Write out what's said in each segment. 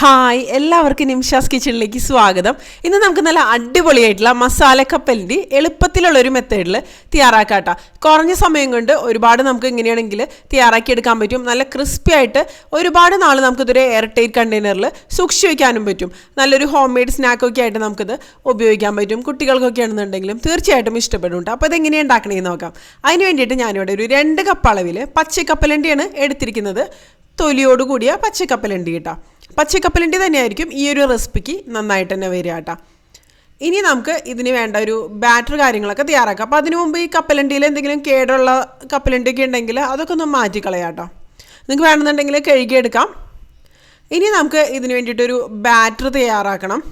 Hi എല്ലാവർക്കും നിംഷാസ് കിച്ചണിലേക്ക് സ്വാഗതം. ഇന്ന് നമുക്ക് നല്ല അടിപൊളിയായിട്ടുള്ള മസാല കപ്പലിന്റെ എളുപ്പത്തിലുള്ള ഒരു മെത്തേഡിൽ തയ്യാറാക്കാട്ട. കുറഞ്ഞ സമയം കൊണ്ട് ഒരുപാട് നമുക്ക് ഇങ്ങനെയാണെങ്കിൽ തയ്യാറാക്കി എടുക്കാൻ പറ്റും. നല്ല ക്രിസ്പി ആയിട്ട് ഒരുപാട് നാൾ നമുക്കിതൊരു എയർ ടൈറ്റ് കണ്ടെയ്നറിൽ സൂക്ഷിച്ച് വയ്ക്കാനും പറ്റും. നല്ലൊരു ഹോം മെയ്ഡ് സ്നാക്കൊക്കെ ആയിട്ട് നമുക്കിത് ഉപയോഗിക്കാൻ പറ്റും. കുട്ടികൾക്കൊക്കെ ആണെന്നുണ്ടെങ്കിലും തീർച്ചയായിട്ടും ഇഷ്ടപ്പെടും കേട്ടോ അപ്പോൾ ഇതെങ്ങനെയാണ് ഉണ്ടാക്കണമെന്ന് നോക്കാം. അതിന് വേണ്ടിയിട്ട് ഞാനിവിടെ ഒരു രണ്ട് കപ്പ് അളവിൽ പച്ചക്കപ്പലണ്ടിയാണ് എടുത്തിരിക്കുന്നത്. തൊലിയോടുകൂടിയ പച്ചക്കപ്പലണ്ടി കേട്ടോ. പച്ചക്കപ്പലണ്ടി തന്നെയായിരിക്കും ഈ ഒരു റെസിപ്പിക്ക് നന്നായിട്ട് തന്നെ വരിക കേട്ടോ. ഇനി നമുക്ക് ഇതിന് വേണ്ട ഒരു ബാറ്റർ കാര്യങ്ങളൊക്കെ തയ്യാറാക്കാം. അപ്പോൾ അതിനു മുമ്പ് ഈ കപ്പലണ്ടിയിൽ എന്തെങ്കിലും കേടുള്ള കപ്പലണ്ടിയൊക്കെ ഉണ്ടെങ്കിൽ അതൊക്കെ ഒന്ന് മാറ്റിക്കളയാം കേട്ടോ. നിങ്ങൾക്ക് വേണമെന്നുണ്ടെങ്കിൽ കഴുകിയെടുക്കാം. ഇനി നമുക്ക് ഇതിന് വേണ്ടിയിട്ടൊരു ബാറ്റർ തയ്യാറാക്കണം.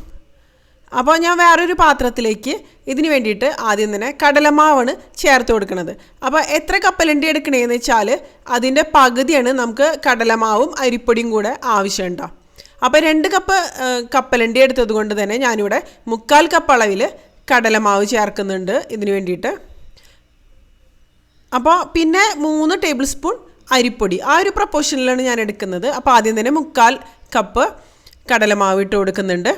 അപ്പോൾ ഞാൻ വേറൊരു പാത്രത്തിലേക്ക് ഇതിന് വേണ്ടിയിട്ട് ആദ്യം തന്നെ കടലമാവാണ് ചേർത്ത് കൊടുക്കുന്നത്. അപ്പോൾ എത്ര കപ്പലണ്ടി എടുക്കണേന്ന് വെച്ചാൽ അതിന്റെ പകുതിയാണ് നമുക്ക് കടലമാവും അരിപ്പൊടിയും കൂടെ ആവശ്യമുണ്ടോ അപ്പോൾ രണ്ട് കപ്പ് കപ്പലണ്ടി എടുത്തത് കൊണ്ട് തന്നെ ഞാനിവിടെ മുക്കാൽ കപ്പ് അളവിൽ കടലമാവ് ചേർക്കുന്നുണ്ട് ഇതിന് വേണ്ടിയിട്ട്. അപ്പോൾ പിന്നെ മൂന്ന് ടേബിൾ സ്പൂൺ അരിപ്പൊടി. ആ ഒരു പ്രപ്പോർഷനിലാണ് ഞാൻ എടുക്കുന്നത്. അപ്പോൾ ആദ്യം തന്നെ മുക്കാൽ കപ്പ് കടലമാവ് ഇട്ട് കൊടുക്കുന്നുണ്ട്.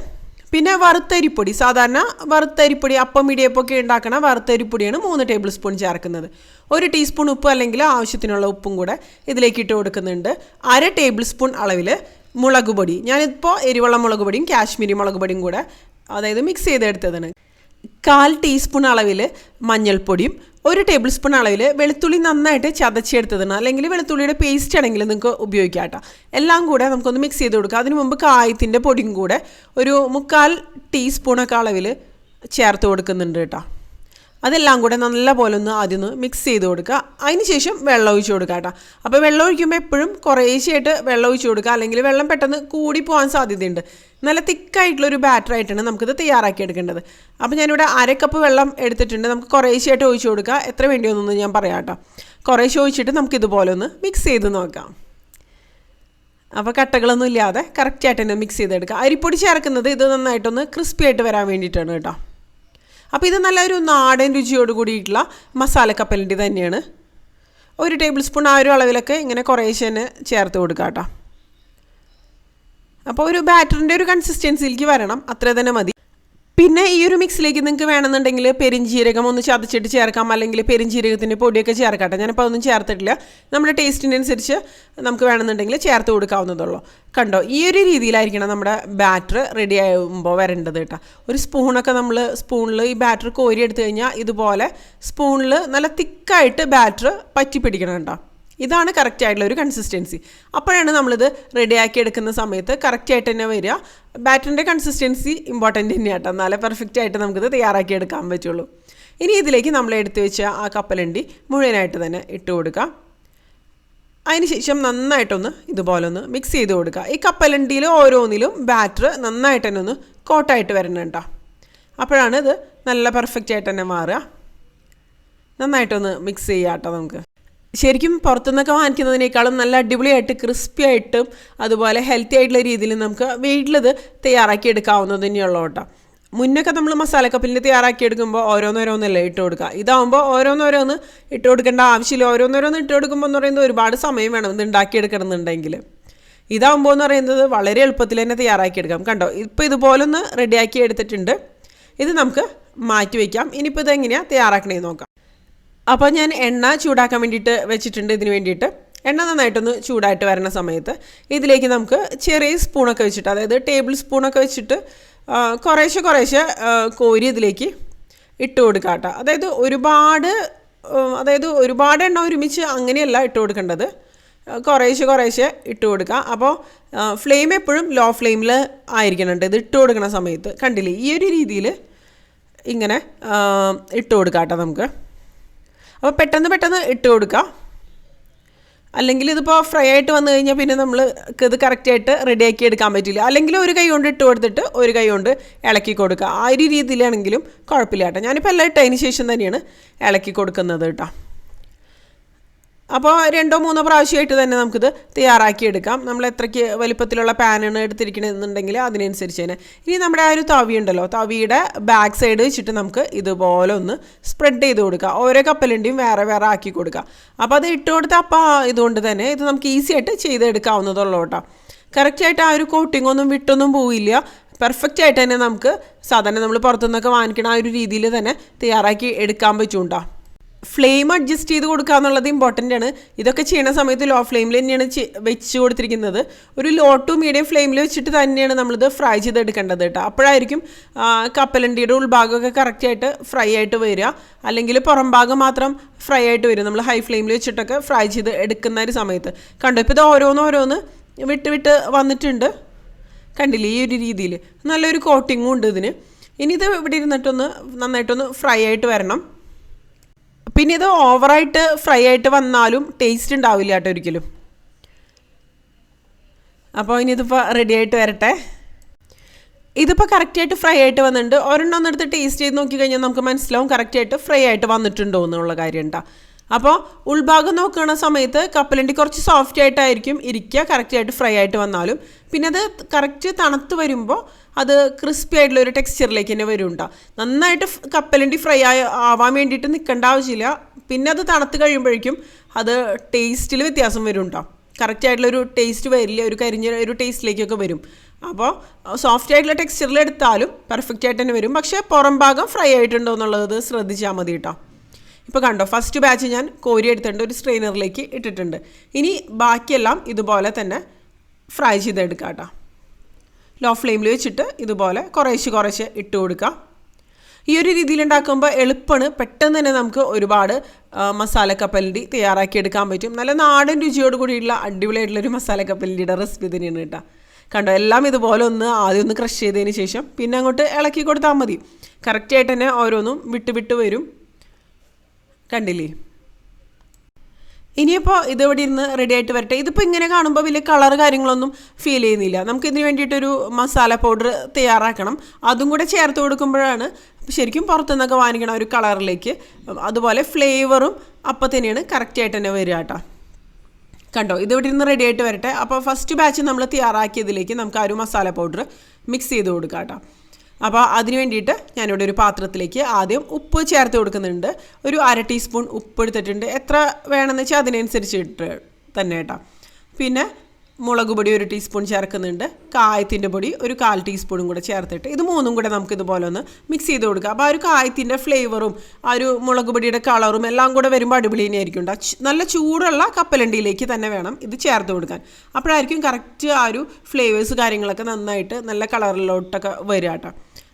പിന്നെ വറുത്തരിപ്പൊടി സാധാരണ വറുത്തരിപ്പൊടി അപ്പം ഇടിയപ്പൊക്കെ ഉണ്ടാക്കണ വറുത്തരിപ്പൊടിയാണ് മൂന്ന് ടേബിൾ സ്പൂൺ ചേർക്കുന്നത്. ഒരു ടീസ്പൂൺ ഉപ്പ് അല്ലെങ്കിൽ ആവശ്യത്തിനുള്ള ഉപ്പും കൂടെ ഇതിലേക്ക് ഇട്ട് കൊടുക്കുന്നുണ്ട്. അര ടേബിൾ സ്പൂൺ അളവിൽ മുളക് പൊടി. ഞാനിപ്പോൾ എരിവുള്ള മുളക് പൊടിയും കാശ്മീരി മുളക് പൊടിയും കൂടെ അതായത് മിക്സ് ചെയ്തെടുത്തതാണ്. കാൽ ടീസ്പൂൺ അളവിൽ മഞ്ഞൾപ്പൊടിയും ഒരു ടേബിൾ സ്പൂൺ അളവിൽ വെളുത്തുള്ളി നന്നായിട്ട് ചതച്ചെടുത്തതാണ്. അല്ലെങ്കിൽ വെളുത്തുള്ളിയുടെ പേസ്റ്റ് ആണെങ്കിൽ നിങ്ങൾക്ക് ഉപയോഗിക്കാം കേട്ടോ. എല്ലാം കൂടെ നമുക്കൊന്ന് മിക്സ് ചെയ്ത് കൊടുക്കാം. അതിനു മുമ്പ് കായത്തിന്റെ പൊടിയും കൂടെ ഒരു മുക്കാൽ ടീസ്പൂണൊക്കെ അളവിൽ ചേർത്ത് കൊടുക്കുന്നുണ്ട് കേട്ടോ. അതെല്ലാം കൂടെ നല്ല പോലെ ഒന്ന് ആദ്യം ഒന്ന് മിക്സ് ചെയ്ത് കൊടുക്കുക. അതിന് ശേഷം വെള്ളം ഒഴിച്ച് കൊടുക്കുക കേട്ടോ. അപ്പോൾ വെള്ളം ഒഴിക്കുമ്പോൾ എപ്പോഴും കുറേശ്ശെയായിട്ട് വെള്ളം ഒഴിച്ച് കൊടുക്കുക. അല്ലെങ്കിൽ വെള്ളം പെട്ടെന്ന് കൂടി പോകാൻ സാധ്യതയുണ്ട്. നല്ല തിക്കായിട്ടുള്ളൊരു ബാറ്ററായിട്ടാണ് നമുക്കിത് തയ്യാറാക്കി എടുക്കേണ്ടത്. അപ്പോൾ ഞാനിവിടെ അര കപ്പ് വെള്ളം എടുത്തിട്ടുണ്ട്. നമുക്ക് കുറേശ്ശെയായിട്ട് ഒഴിച്ച് കൊടുക്കുക. എത്ര വേണ്ടിയൊന്നും ഞാൻ പറയാം കേട്ടോ. കുറേശ്ശെ ഒഴിച്ചിട്ട് നമുക്കിതുപോലെ ഒന്ന് മിക്സ് ചെയ്ത് നോക്കാം. അപ്പോൾ കട്ടകളൊന്നും ഇല്ലാതെ കറക്റ്റായിട്ട് തന്നെ മിക്സ് ചെയ്തെടുക്കുക. അരിപ്പൊടി ചേർക്കുന്നത് ഇത് നന്നായിട്ടൊന്ന് ക്രിസ്പി ആയിട്ട് വരാൻ വേണ്ടിയിട്ടാണ് കേട്ടോ. അപ്പോൾ ഇത് നല്ലൊരു നാടൻ രുചിയോട് കൂടിയിട്ടുള്ള മസാലക്കപ്പലിന്റെ തന്നെയാണ്. ഒരു ടേബിൾ സ്പൂൺ ആ ഒരു അളവിലൊക്കെ ഇങ്ങനെ കുറേശ്ശെ തന്നെ ചേർത്ത് കൊടുക്കുക കേട്ടോ. അപ്പോൾ ഒരു ബാറ്ററിന്റെ ഒരു കൺസിസ്റ്റൻസിയിലേക്ക് വരണം. അത്ര തന്നെ മതി. പിന്നെ ഈ ഒരു മിക്സിലേക്ക് നിങ്ങൾക്ക് വേണമെന്നുണ്ടെങ്കിൽ പെരിഞ്ജീരകം ഒന്ന് ചതച്ചിട്ട് ചേർക്കാം. അല്ലെങ്കിൽ പെരിഞ്ജീരകത്തിന്റെ പൊടിയൊക്കെ ചേർക്കട്ടെ. ഞാനിപ്പോൾ ഒന്നും ചേർത്തിട്ടില്ല. നമ്മുടെ ടേസ്റ്റിനനുസരിച്ച് നമുക്ക് വേണമെന്നുണ്ടെങ്കിൽ ചേർത്ത് കൊടുക്കാവുന്നതുള്ളൂ കണ്ടോ? ഈ ഒരു രീതിയിലായിരിക്കണം നമ്മുടെ ബാറ്റർ റെഡി ആകുമ്പോൾ വരേണ്ടത് കേട്ടോ. ഒരു സ്പൂണൊക്കെ നമ്മൾ സ്പൂണിൽ ഈ ബാറ്റർ കോരി എടുത്തു കഴിഞ്ഞാൽ ഇതുപോലെ സ്പൂണിൽ നല്ല തിക്കായിട്ട് ബാറ്റർ പറ്റി പിടിക്കണം കേട്ടോ. ഇതാണ് കറക്റ്റ് ആയിട്ടുള്ള ഒരു കൺസിസ്റ്റൻസി അപ്പോഴാണ് നമ്മളിത് റെഡിയാക്കി എടുക്കുന്ന സമയത്ത് കറക്റ്റ് ആയിട്ട് തന്നെ വരിക. ബാറ്ററിന്റെ കൺസിസ്റ്റൻസി ഇമ്പോർട്ടന്റ് തന്നെയാണ് കേട്ടോ എന്നാലേ പെർഫെക്റ്റ് ആയിട്ട് നമുക്കിത് തയ്യാറാക്കി എടുക്കാൻ പറ്റുള്ളൂ. ഇനി ഇതിലേക്ക് നമ്മൾ എടുത്തു വെച്ച ആ കപ്പലണ്ടി മുഴുവനായിട്ട് തന്നെ ഇട്ട് കൊടുക്കുക. അതിനുശേഷം നന്നായിട്ടൊന്ന് ഇതുപോലെ ഒന്ന് മിക്സ് ചെയ്ത് കൊടുക്കുക. ഈ കപ്പലണ്ടിയിൽ ഓരോന്നിലും ബാറ്റർ നന്നായിട്ട് തന്നെ ഒന്ന് കോട്ടായിട്ട് വരണം കേട്ടോ. അപ്പോഴാണ് ഇത് നല്ല പെർഫെക്റ്റ് ആയിട്ട് തന്നെ മാറുക. നന്നായിട്ടൊന്ന് മിക്സ് ചെയ്യാം കേട്ടോ നമുക്ക്. ശരിക്കും പുറത്തുനിന്നൊക്കെ വാങ്ങിക്കുന്നതിനേക്കാളും നല്ല അടിപൊളിയായിട്ട് ക്രിസ്പി ആയിട്ടും അതുപോലെ ഹെൽത്തി ആയിട്ടുള്ള രീതിയിൽ നമുക്ക് വീട്ടിലത് തയ്യാറാക്കി എടുക്കാവുന്നത് തന്നെയുള്ളൂ കേട്ടോ. മുന്നൊക്കെ നമ്മൾ മസാലക്കപ്പിലിന് തയ്യാറാക്കി എടുക്കുമ്പോൾ ഓരോന്നോരോന്നല്ലേ ഇട്ട് കൊടുക്കുക. ഇതാവുമ്പോൾ ഓരോന്നോരോന്ന് ഇട്ട് കൊടുക്കേണ്ട ആവശ്യമില്ല. ഓരോന്നോരോന്ന് ഇട്ട് കൊടുക്കുമ്പോൾ എന്ന് പറയുന്നത് ഒരുപാട് സമയം വേണം ഇത് ഉണ്ടാക്കിയെടുക്കണമെന്നുണ്ടെങ്കിൽ. ഇതാവുമ്പോൾ എന്ന് പറയുന്നത് വളരെ എളുപ്പത്തിൽ തന്നെ തയ്യാറാക്കി എടുക്കാം കണ്ടോ? ഇപ്പോൾ ഇതുപോലൊന്ന് റെഡിയാക്കി എടുത്തിട്ടുണ്ട്. ഇത് നമുക്ക് മാറ്റി വയ്ക്കാം. ഇനിയിപ്പോൾ ഇത് എങ്ങനെയാണ് തയ്യാറാക്കണേന്ന് നോക്കാം. അപ്പോൾ ഞാൻ എണ്ണ ചൂടാക്കാൻ വേണ്ടിയിട്ട് വെച്ചിട്ടുണ്ട് ഇതിന് വേണ്ടിയിട്ട്. എണ്ണ നന്നായിട്ടൊന്ന് ചൂടായിട്ട് വരുന്ന സമയത്ത് ഇതിലേക്ക് നമുക്ക് ചെറിയ സ്പൂണൊക്കെ വെച്ചിട്ട് അതായത് ടേബിൾ സ്പൂണൊക്കെ വെച്ചിട്ട് കുറേശ്ശെ കുറേശ്ശെ കോരി ഇതിലേക്ക് ഇട്ട് കൊടുക്കുക കേട്ടോ അതായത് ഒരുപാട് അതായത് ഒരുപാട് എണ്ണ ഒരുമിച്ച് അങ്ങനെയല്ല ഇട്ട് കൊടുക്കേണ്ടത്. കുറേശ്ശെ കുറേശ്ശെ ഇട്ട് കൊടുക്കുക അപ്പോൾ ഫ്ലെയിം എപ്പോഴും ലോ ഫ്ലെയിമിൽ ആയിരിക്കണം ഇത് ഇട്ട് കൊടുക്കുന്ന സമയത്ത്. കണ്ടില്ലേ? ഈ ഒരു രീതിയിൽ ഇങ്ങനെ ഇട്ട് കൊടുക്കാം കേട്ടോ നമുക്ക്. അപ്പോൾ പെട്ടെന്ന് പെട്ടെന്ന് ഇട്ട് കൊടുക്കുക അല്ലെങ്കിൽ ഇതിപ്പോൾ ഫ്രൈ ആയിട്ട് വന്നു കഴിഞ്ഞാൽ പിന്നെ നമ്മൾ ഇത് കറക്റ്റായിട്ട് ആക്കി എടുക്കാൻ പറ്റില്ല. അല്ലെങ്കിൽ ഒരു കൈ കൊണ്ട് ഇട്ട് കൊടുത്തിട്ട് ഒരു കൈ കൊണ്ട് ഇളക്കി കൊടുക്കുക ആ ഒരു രീതിയിലാണെങ്കിലും കുഴപ്പമില്ല കേട്ടോ. ഞാനിപ്പോൾ എല്ലാം ഇട്ടതിന് ശേഷം തന്നെയാണ് ഇളക്കി കൊടുക്കുന്നത് കേട്ടോ. അപ്പോൾ രണ്ടോ മൂന്നോ പ്രാവശ്യമായിട്ട് തന്നെ നമുക്കിത് തയ്യാറാക്കിയെടുക്കാം നമ്മൾ എത്രയ്ക്ക് വലിപ്പത്തിലുള്ള പാനാണ് എടുത്തിരിക്കണമെന്നുണ്ടെങ്കിൽ അതിനനുസരിച്ച് തന്നെ. ഇനി നമ്മുടെ ആ ഒരു തവി ഉണ്ടല്ലോ തവിയുടെ ബാക്ക് സൈഡ് വെച്ചിട്ട് നമുക്ക് ഇതുപോലെ ഒന്ന് സ്പ്രെഡ് ചെയ്ത് കൊടുക്കുക ഓരോ കപ്പലിന്റെയും വേറെ വേറെ ആക്കി കൊടുക്കുക അപ്പോൾ അത് ഇട്ട് കൊടുത്ത അപ്പോൾ ഇതുകൊണ്ട് തന്നെ ഇത് നമുക്ക് ഈസി ആയിട്ട് ചെയ്തെടുക്കാവുന്നതുള്ളൂ കേട്ടോ. കറക്റ്റായിട്ട് ആ ഒരു കോട്ടിംഗ് ഒന്നും വിട്ടൊന്നും പോവില്ല. പെർഫെക്റ്റ് ആയിട്ട് തന്നെ നമുക്ക് സാധാരണ നമ്മൾ പുറത്തുനിന്നൊക്കെ വാങ്ങിക്കണ ആ ഒരു രീതിയിൽ തന്നെ തയ്യാറാക്കി എടുക്കാൻ പറ്റുണ്ടോ ഫ്ലെയിം അഡ്ജസ്റ്റ് ചെയ്ത് കൊടുക്കുക എന്നുള്ളത് ഇമ്പോർട്ടന്റ് ആണ്. ഇതൊക്കെ ചെയ്യുന്ന സമയത്ത് ലോ ഫ്ലെയിമിൽ തന്നെയാണ് വെച്ച് കൊടുത്തിരിക്കുന്നത്. ഒരു ലോ ടു മീഡിയം ഫ്ലെയിമിൽ വെച്ചിട്ട് തന്നെയാണ് നമ്മളിത് ഫ്രൈ ചെയ്തെടുക്കേണ്ടത് കേട്ടോ. അപ്പോഴായിരിക്കും കപ്പലണ്ടിയുടെ ഉൾഭാഗമൊക്കെ കറക്റ്റായിട്ട് ഫ്രൈ ആയിട്ട് വരിക. അല്ലെങ്കിൽ പുറം ഭാഗം മാത്രം ഫ്രൈ ആയിട്ട് വരും നമ്മൾ ഹൈ ഫ്ലെയിമിൽ വെച്ചിട്ടൊക്കെ ഫ്രൈ ചെയ്ത് എടുക്കുന്ന ഒരു സമയത്ത്. കണ്ടോ ഇപ്പോൾ ഇത് ഓരോന്ന് ഓരോന്ന് വിട്ട് വിട്ട് വന്നിട്ടുണ്ട്. കണ്ടില്ലേ ഈ ഒരു രീതിയിൽ നല്ലൊരു കോട്ടിങ്ങും ഉണ്ട് ഇതിന്. ഇനി ഇത് ഇവിടെ ഇരുന്നിട്ടൊന്ന് നന്നായിട്ടൊന്ന് ഫ്രൈ ആയിട്ട് വരണം. പിന്നെ ഇത് ഓവറായിട്ട് ഫ്രൈ ആയിട്ട് വന്നാലും ടേസ്റ്റ് ഉണ്ടാവില്ല കേട്ടോ ഒരിക്കലും. അപ്പോൾ ഇനി ഇതിപ്പോൾ റെഡി ആയിട്ട് വരട്ടെ. ഇതിപ്പോൾ കറക്റ്റായിട്ട് ഫ്രൈ ആയിട്ട് വന്നിട്ടുണ്ട്. ഒരെണ്ണം ഒന്നെടുത്ത് ടേസ്റ്റ് ചെയ്ത് നോക്കി കഴിഞ്ഞാൽ നമുക്ക് മനസ്സിലാവും കറക്റ്റായിട്ട് ഫ്രൈ ആയിട്ട് വന്നിട്ടുണ്ടോ എന്നുള്ള കാര്യം ഉണ്ടാ അപ്പോൾ ഉൾഭാഗം നോക്കുന്ന സമയത്ത് കപ്പലണ്ടി കുറച്ച് സോഫ്റ്റ് ആയിട്ടായിരിക്കും ഇരിക്കുക. കറക്റ്റായിട്ട് ഫ്രൈ ആയിട്ട് വന്നാലും. പിന്നെ അത് കറക്റ്റ് തണുത്ത് വരുമ്പോൾ അത് ക്രിസ്പി ആയിട്ടുള്ള ഒരു ടെക്സ്ചറിലേക്ക് തന്നെ വരുന്നുണ്ടോ നന്നായിട്ട് കപ്പലണ്ടി ഫ്രൈ ആയി ആവാൻ വേണ്ടിയിട്ട് നിൽക്കേണ്ട ആവശ്യമില്ല. പിന്നെ അത് തണുത്ത് കഴിയുമ്പോഴേക്കും അത് ടേസ്റ്റിൽ വ്യത്യാസം വരുന്നുണ്ടോ കറക്റ്റ് ആയിട്ടുള്ള ഒരു ടേസ്റ്റ് വരില്ല ഒരു കരിഞ്ഞ ഒരു ടേസ്റ്റിലേക്കൊക്കെ വരും. അപ്പോൾ സോഫ്റ്റ് ആയിട്ടുള്ള ടെക്സ്ചറിൽ എടുത്താലും പെർഫെക്റ്റ് ആയിട്ട് തന്നെ വരും. പക്ഷേ പുറം ഭാഗം ഫ്രൈ ആയിട്ടുണ്ടോ എന്നുള്ളത് ശ്രദ്ധിച്ചാൽ മതി കേട്ടോ. ഇപ്പോൾ കണ്ടോ ഫസ്റ്റ് ബാച്ച് ഞാൻ കോരി എടുത്തിട്ടുണ്ട് ഒരു സ്ട്രെയിനറിലേക്ക് ഇട്ടിട്ടുണ്ട്. ഇനി ബാക്കിയെല്ലാം ഇതുപോലെ തന്നെ ഫ്രൈ ചെയ്തെടുക്കാം കേട്ടോ. ലോ ഫ്ലെയിമിൽ വെച്ചിട്ട് ഇതുപോലെ കുറേശ്ശെ കുറേശ്ശെ ഇട്ട് കൊടുക്കുക ഈ ഒരു രീതിയിൽ ഉണ്ടാക്കുമ്പോൾ എളുപ്പമാണ്. പെട്ടെന്ന് തന്നെ നമുക്ക് ഒരുപാട് മസാല തയ്യാറാക്കി എടുക്കാൻ പറ്റും. നല്ല നാടൻ രുചിയോട് കൂടിയുള്ള അടിപൊളിയായിട്ടുള്ളൊരു മസാല കപ്പലണ്ടിയുടെ റെസിപ്പി തന്നെയാണ് കേട്ടോ. കണ്ടോ എല്ലാം ഇതുപോലെ ഒന്ന് ആദ്യം ഒന്ന് ക്രഷ് ചെയ്തതിന് ശേഷം പിന്നെ അങ്ങോട്ട് ഇളക്കി കൊടുത്താൽ മതി. കറക്റ്റായിട്ട് തന്നെ ഓരോന്നും വിട്ട് വിട്ട് വരും. കണ്ടില്ലേ? ഇനിയിപ്പോൾ ഇതിവിടെ ഇരുന്ന് റെഡി ആയിട്ട് വരട്ടെ. ഇതിപ്പോൾ ഇങ്ങനെ കാണുമ്പോൾ വലിയ കളർ കാര്യങ്ങളൊന്നും ഫീൽ ചെയ്യുന്നില്ല. നമുക്ക് ഇതിന് വേണ്ടിയിട്ടൊരു മസാല പൗഡർ തയ്യാറാക്കണം. അതും കൂടെ ചേർത്ത് കൊടുക്കുമ്പോഴാണ് ശരിക്കും പുറത്തുനിന്നൊക്കെ വാങ്ങിക്കണ ഒരു കളറിലേക്ക് അതുപോലെ ഫ്ലേവറും അപ്പം തന്നെയാണ് കറക്റ്റായിട്ട് തന്നെ വരിക കേട്ടോ കണ്ടോ? ഇത് ഇവിടെ നിന്ന് റെഡി ആയിട്ട് വരട്ടെ. അപ്പോൾ ഫസ്റ്റ് ബാച്ച് നമ്മൾ തയ്യാറാക്കിയതിലേക്ക് നമുക്ക് ആ ഒരു മസാല പൗഡർ മിക്സ് ചെയ്ത് കൊടുക്കാം കേട്ടോ അപ്പോൾ അതിന് വേണ്ടിയിട്ട് ഞാനിവിടെ ഒരു പാത്രത്തിലേക്ക് ആദ്യം ഉപ്പ് ചേർത്ത് കൊടുക്കുന്നുണ്ട്. ഒരു അര ടീസ്പൂൺ ഉപ്പ് എടുത്തിട്ടുണ്ട്. എത്ര വേണമെന്ന് വെച്ചാൽ അതിനനുസരിച്ചിട്ട് തന്നെ കേട്ടോ. പിന്നെ മുളക് പൊടി ഒരു ടീസ്പൂൺ ചേർക്കുന്നുണ്ട്. കായത്തിന്റെ പൊടി ഒരു കാൽ ടീസ്പൂണും കൂടെ ചേർത്തിട്ട് ഇത് മൂന്നും കൂടെ നമുക്ക് ഇതുപോലെ ഒന്ന് മിക്സ് ചെയ്ത് കൊടുക്കുക അപ്പോൾ ആ ഒരു കായത്തിന്റെ ഫ്ലേവറും ആ ഒരു മുളക് പൊടിയുടെ കളറും എല്ലാം കൂടെ വരുമ്പോൾ അടിപൊളി തന്നെയായിരിക്കും ഉണ്ടാവും നല്ല ചൂടുള്ള കപ്പലണ്ടിയിലേക്ക് തന്നെ വേണം ഇത് ചേർത്ത് കൊടുക്കാൻ. അപ്പോഴായിരിക്കും കറക്റ്റ് ആ ഒരു ഫ്ലേവേഴ്സ് കാര്യങ്ങളൊക്കെ നന്നായിട്ട് നല്ല കളറിലോട്ടൊക്കെ വരിക കേട്ടോ.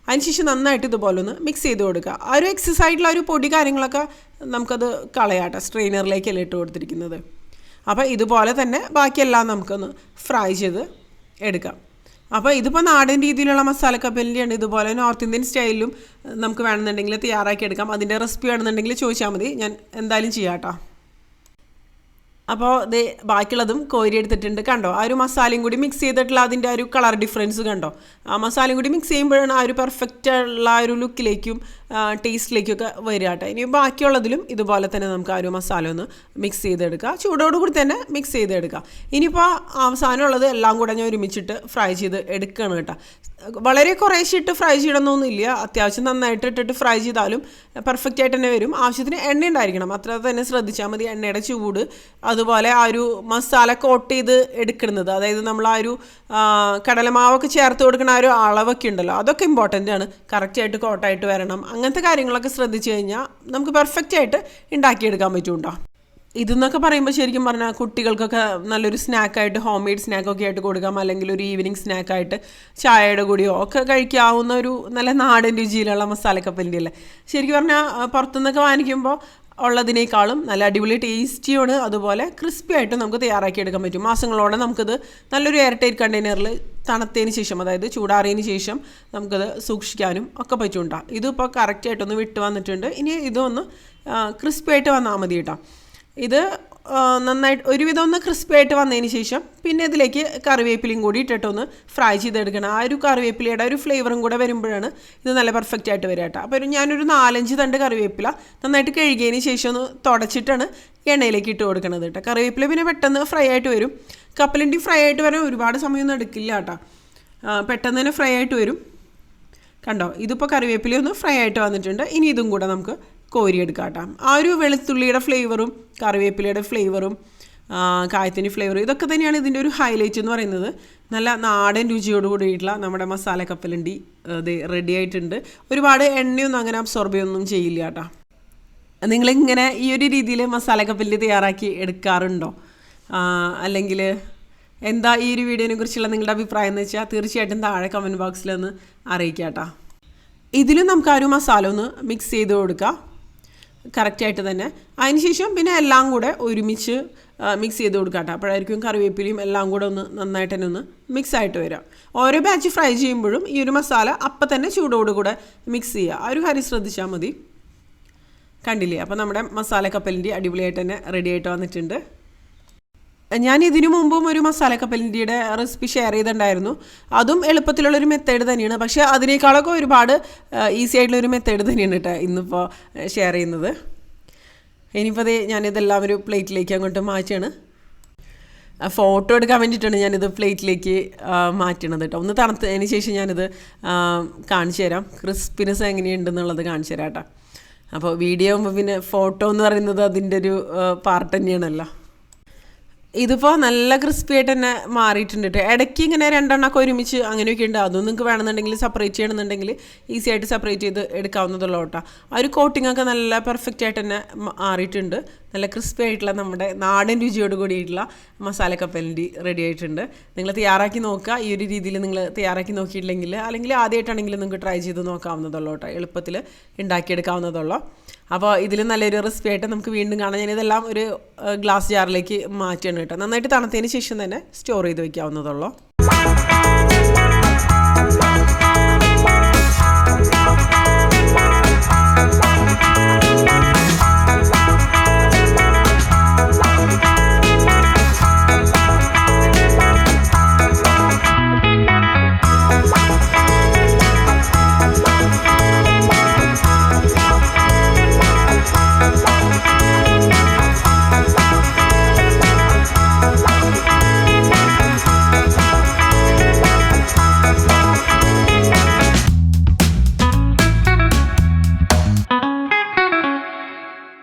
അതിനുശേഷം നന്നായിട്ട് ഇതുപോലെ ഒന്ന് മിക്സ് ചെയ്ത് കൊടുക്കുക. ആ ഒരു എക്സസ് ആയിട്ടുള്ള ഒരു പൊടി കാര്യങ്ങളൊക്കെ നമുക്കത് കളയാട്ടെ സ്ട്രെയിനറിലേക്കല്ലേ ഇട്ട് കൊടുത്തിരിക്കുന്നത്. അപ്പോൾ ഇതുപോലെ തന്നെ ബാക്കിയെല്ലാം നമുക്കൊന്ന് ഫ്രൈ ചെയ്ത് എടുക്കാം. അപ്പോൾ ഇതിപ്പോൾ നാടൻ രീതിയിലുള്ള മസാല കപ്പലിന്റെയാണ് ഇതുപോലെ നോർത്ത് ഇന്ത്യൻ സ്റ്റൈലിലും നമുക്ക് വേണമെന്നുണ്ടെങ്കിൽ തയ്യാറാക്കി എടുക്കാം. അതിന്റെ റെസിപ്പി വേണമെന്നുണ്ടെങ്കിൽ ചോദിച്ചാൽ മതി. ഞാൻ എന്തായാലും ചെയ്യാം കേട്ടോ അപ്പോൾ ഇത് ബാക്കിയുള്ളതും കോരി എടുത്തിട്ടുണ്ട് കണ്ടോ? ആ ഒരു മസാലയും കൂടി മിക്സ് ചെയ്തിട്ടുള്ള അതിന്റെ ആ ഒരു കളർ ഡിഫറൻസ് കണ്ടോ? ആ മസാലയും കൂടി മിക്സ് ചെയ്യുമ്പോഴാണ് ആ ഒരു പെർഫെക്റ്റ് ഉള്ള ആ ഒരു ലുക്കിലേക്കും ടേസ്റ്റിലേക്കും ഒക്കെ വരിക കേട്ടോ ഇനി ബാക്കിയുള്ളതിലും ഇതുപോലെ തന്നെ നമുക്ക് ആ ഒരു മസാല ഒന്ന് മിക്സ് ചെയ്തെടുക്കുക ചൂടോടുകൂടി തന്നെ മിക്സ് ചെയ്തെടുക്കുക ഇനിയിപ്പോൾ അവസാനമുള്ളത് എല്ലാം കൂടെ ഞാൻ ഒരുമിച്ചിട്ട് ഫ്രൈ ചെയ്ത് എടുക്കുകയാണ് കേട്ടോ. വളരെ കുറേശ്ശെ ഇട്ട് ഫ്രൈ ചെയ്യണമെന്നൊന്നുമില്ല. അത്യാവശ്യം നന്നായിട്ട് ഇട്ടിട്ട് ഫ്രൈ ചെയ്താലും പെർഫെക്റ്റ് ആയിട്ട് തന്നെ വരും. ആവശ്യത്തിന് എണ്ണ ഉണ്ടായിരിക്കണം. അത്ര തന്നെ ശ്രദ്ധിച്ചാൽ മതി എണ്ണയുടെ ചൂട്. അതുപോലെ ആ ഒരു മസാല കോട്ട് ചെയ്ത് എടുക്കുന്നത്. അതായത് നമ്മൾ ആ ഒരു കടലമാവൊക്കെ ചേർത്ത് കൊടുക്കുന്ന ആ ഒരു അളവൊക്കെ ഉണ്ടല്ലോ. അതൊക്കെ ഇമ്പോർട്ടന്റ് ആണ്. കറക്റ്റായിട്ട് കോട്ടായിട്ട് വരണം. അങ്ങനത്തെ കാര്യങ്ങളൊക്കെ ശ്രദ്ധിച്ചു കഴിഞ്ഞാൽ നമുക്ക് പെർഫെക്റ്റ് ആയിട്ട് ഉണ്ടാക്കിയെടുക്കാൻ പറ്റും ഇതെന്നൊക്കെ പറയുമ്പോൾ ശരിക്കും പറഞ്ഞാൽ കുട്ടികൾക്കൊക്കെ നല്ലൊരു സ്നാക്കായിട്ട് ഹോം മെയ്ഡ് സ്നാക്കൊക്കെ ആയിട്ട് കൊടുക്കാം. അല്ലെങ്കിൽ ഒരു ഈവനിങ് സ്നാക്കായിട്ട് ചായയുടെ കൂടിയോ ഒക്കെ കഴിക്കാവുന്ന ഒരു നല്ല നാടൻ രുചിയിലുള്ള മസാലക്കപ്പലിന്റെ അല്ലേ ശരിക്കും പറഞ്ഞാൽ പുറത്തുനിന്നൊക്കെ വാങ്ങിക്കുമ്പോൾ ഉള്ളതിനേക്കാളും നല്ല അടിപൊളി ടേസ്റ്റിയാണ് അതുപോലെ ക്രിസ്പി ആയിട്ട് നമുക്ക് തയ്യാറാക്കി എടുക്കാൻ പറ്റും. മാസങ്ങളോടെ നമുക്കിത് നല്ലൊരു എയർ ടൈറ്റ് കണ്ടെയ്നറിൽ തണുത്തതിന് ശേഷം അതായത് ചൂടാറിയതിന് ശേഷം നമുക്കത് സൂക്ഷിക്കാനും ഒക്കെ പറ്റുണ്ടാകും ഇതിപ്പോൾ കറക്റ്റായിട്ടൊന്ന് വിട്ട് വന്നിട്ടുണ്ട്. ഇനി ഇതൊന്ന് ക്രിസ്പി ആയിട്ട് വന്നാൽ മതി കേട്ടോ. ഇത് നന്നായിട്ട് ഒരുവിധം ഒന്ന് ക്രിസ്പി ആയിട്ട് വന്നതിന് ശേഷം പിന്നെ ഇതിലേക്ക് കറിവേപ്പിലയും കൂടി ഇട്ടിട്ടൊന്ന് ഫ്രൈ ചെയ്തെടുക്കണം. ആ ഒരു കറിവേപ്പിലയുടെ ഒരു ഫ്ലേവറും കൂടെ വരുമ്പോഴാണ് ഇത് നല്ല പെർഫെക്റ്റ് ആയിട്ട് വരിക കേട്ടോ. അപ്പോൾ ഒരു ഞാനൊരു നാലഞ്ച് തണ്ട് കറിവേപ്പില നന്നായിട്ട് കഴുകിയതിന് ശേഷം ഒന്ന് തുടച്ചിട്ടാണ് എണ്ണയിലേക്ക് ഇട്ട് കൊടുക്കണത് കേട്ടോ. കറിവേപ്പില പിന്നെ പെട്ടെന്ന് ഫ്രൈ ആയിട്ട് വരും. കപ്പലിന്റെ ഫ്രൈ ആയിട്ട് വരാൻ ഒരുപാട് സമയമൊന്നും എടുക്കില്ല കേട്ടോ. പെട്ടെന്ന് തന്നെ ഫ്രൈ ആയിട്ട് വരും. കണ്ടോ? ഇതിപ്പോൾ കറിവേപ്പില ഒന്ന് ഫ്രൈ ആയിട്ട് വന്നിട്ടുണ്ട്. ഇനി ഇതും കൂടെ നമുക്ക് കോരിയെടുക്കാം ആ ഒരു വെളുത്തുള്ളിയുടെ ഫ്ലേവറും കറിവേപ്പിലയുടെ ഫ്ലേവറും കായത്തിന്റെ ഫ്ലേവർ ഇതൊക്കെ തന്നെയാണ് ഇതിന്റെ ഒരു ഹൈലൈറ്റ് എന്ന് പറയുന്നത്. നല്ല നാടൻ രുചിയോട് കൂടിയിട്ടുള്ള നമ്മുടെ മസാല കപ്പലണ്ടി അത് റെഡി ആയിട്ടുണ്ട്. ഒരുപാട് എണ്ണയൊന്നും അങ്ങനെ അബ്സോർബ് ചെയ്യൊന്നും ചെയ്യില്ല കേട്ടോ നിങ്ങളിങ്ങനെ ഈ ഒരു രീതിയിൽ മസാല കപ്പലണ്ടി തയ്യാറാക്കി എടുക്കാറുണ്ടോ? അല്ലെങ്കിൽ എന്താ ഈ ഒരു വീഡിയോനെ കുറിച്ചുള്ള നിങ്ങളുടെ അഭിപ്രായം എന്ന് വെച്ചാൽ തീർച്ചയായിട്ടും താഴെ കമന്റ് ബോക്സിലൊന്ന് അറിയിക്കാം കേട്ടോ ഇതിലും നമുക്ക് ആ ഒരു മസാല ഒന്ന് മിക്സ് ചെയ്ത് കൊടുക്കാം. കറക്റ്റായിട്ട് തന്നെ. അതിനുശേഷം പിന്നെ എല്ലാം കൂടെ ഒരുമിച്ച് മിക്സ് ചെയ്ത് കൊടുക്കാം കേട്ടോ. അപ്പോഴായിരിക്കും കറിവേപ്പിലയും എല്ലാം കൂടെ ഒന്ന് നന്നായിട്ട് തന്നെ ഒന്ന് മിക്സ് ആയിട്ട് വരാം. ഓരോ ബാച്ച് ഫ്രൈ ചെയ്യുമ്പോഴും ഈ ഒരു മസാല അപ്പം തന്നെ ചൂടോടുകൂടെ മിക്സ് ചെയ്യുക. ആ ഒരു കാര്യം ശ്രദ്ധിച്ചാൽ മതി. കണ്ടില്ലേ? അപ്പോൾ നമ്മുടെ മസാല കപ്പലിന്റെ അടിപൊളിയായിട്ട് തന്നെ റെഡി ആയിട്ട് വന്നിട്ടുണ്ട്. ഞാൻ ഇതിനു മുമ്പും ഒരു മസാല കപ്പലിന്റെ റെസിപ്പി ഷെയർ ചെയ്തിട്ടുണ്ടായിരുന്നു. അതും എളുപ്പത്തിലുള്ളൊരു മെത്തേഡ് തന്നെയാണ്. പക്ഷേ അതിനേക്കാളൊക്കെ ഒരുപാട് ഈസി ആയിട്ടുള്ളൊരു മെത്തേഡ് തന്നെയാണ് കേട്ടോ ഇന്നിപ്പോൾ ഷെയർ ചെയ്യുന്നത്. ഇനിയിപ്പോൾ അതേ ഞാനിതെല്ലാം ഒരു പ്ലേറ്റിലേക്ക് അങ്ങോട്ട് മാറ്റിയാണ് ഫോട്ടോ എടുക്കാൻ വേണ്ടിയിട്ടാണ് ഞാനിത് പ്ലേറ്റിലേക്ക് മാറ്റണത് കേട്ടോ ഒന്ന് തണുത്തതിന് ശേഷം ഞാനിത് കാണിച്ചു തരാം. ക്രിസ്പിനെസ് എങ്ങനെയുണ്ടെന്നുള്ളത് കാണിച്ചു തരാം കേട്ടോ അപ്പോൾ വീഡിയോ ആകുമ്പോൾ പിന്നെ ഫോട്ടോ എന്ന് പറയുന്നത് അതിന്റെ ഒരു പാർട്ട് തന്നെയാണല്ലോ. ഇതിപ്പോൾ നല്ല ക്രിസ്പി ആയിട്ട് തന്നെ മാറിയിട്ടുണ്ട് കേട്ടോ ഇടയ്ക്ക് ഇങ്ങനെ രണ്ടെണ്ണമൊക്കെ ഒരുമിച്ച് അങ്ങനെയൊക്കെ ഉണ്ട്. അതും നിങ്ങൾക്ക് വേണമെന്നുണ്ടെങ്കിൽ സെപ്പറേറ്റ് ചെയ്യണമെന്നുണ്ടെങ്കിൽ ഈസി ആയിട്ട് സെപ്പറേറ്റ് ചെയ്ത് എടുക്കാവുന്നതുള്ള കേട്ടോ. ആ ഒരു കോട്ടിംഗ് ഒക്കെ നല്ല പെർഫെക്റ്റ് ആയിട്ട് തന്നെ മാറിയിട്ടുണ്ട്. നല്ല ക്രിസ്പി ആയിട്ടുള്ള നമ്മുടെ നാടൻ രുചിയോട് കൂടിയിട്ടുള്ള മസാല കപ്പലിന്റെ റെഡി ആയിട്ടുണ്ട്. നിങ്ങൾ തയ്യാറാക്കി നോക്കുക. ഈ ഒരു രീതിയിൽ നിങ്ങൾ തയ്യാറാക്കി നോക്കിയിട്ടില്ലെങ്കിൽ അല്ലെങ്കിൽ ആദ്യമായിട്ടാണെങ്കിലും നിങ്ങൾക്ക് ട്രൈ ചെയ്ത് നോക്കാവുന്നതുള്ളൂ കേട്ടോ. എളുപ്പത്തിൽ ഉണ്ടാക്കിയെടുക്കാവുന്നതുള്ളൂ. അപ്പോൾ ഇതിൽ നല്ലൊരു റെസിപ്പി ആയിട്ട് നമുക്ക് വീണ്ടും കാണാം. ഞാനിതെല്ലാം ഒരു ഗ്ലാസ് ജാറിലേക്ക് മാറ്റിയാണ് കേട്ടോ. നന്നായിട്ട് തണുത്തതിന് ശേഷം തന്നെ സ്റ്റോർ ചെയ്ത് വെക്കാവുന്നതുള്ളൂ